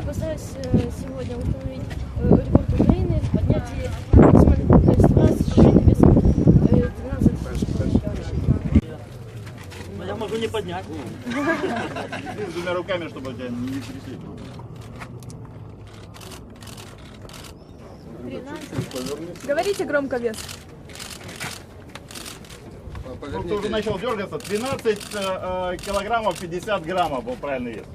Я постараюсь э, сегодня установить э, рекорд Украины в поднятии самолета с шины весом 12 тысяч Я могу не поднять. С двумя руками, чтобы тебя не трясли. Говорите громко вес. Поверните. Уже начал дергаться. 13 э, килограммов 50 граммов был правильный вес.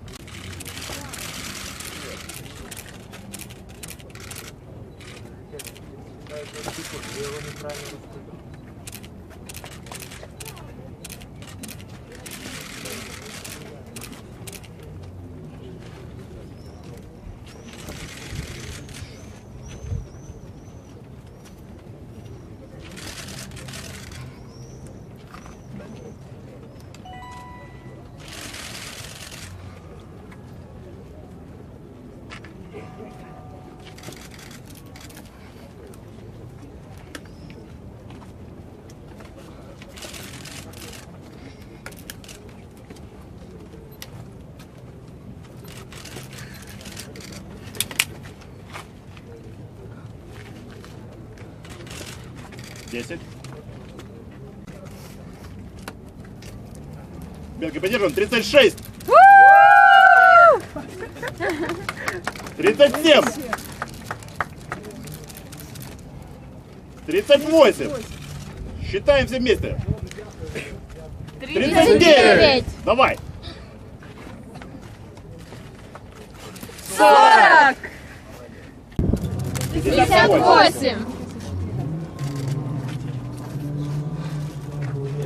мешает вертикуль, я его неправильно распутал. Thank you. Десять. Белки поддерживаем. 36. 37. 38. Считаем все вместе. 39. Давай. 40! 58.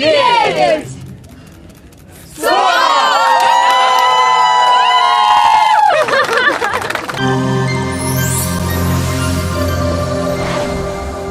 Yes!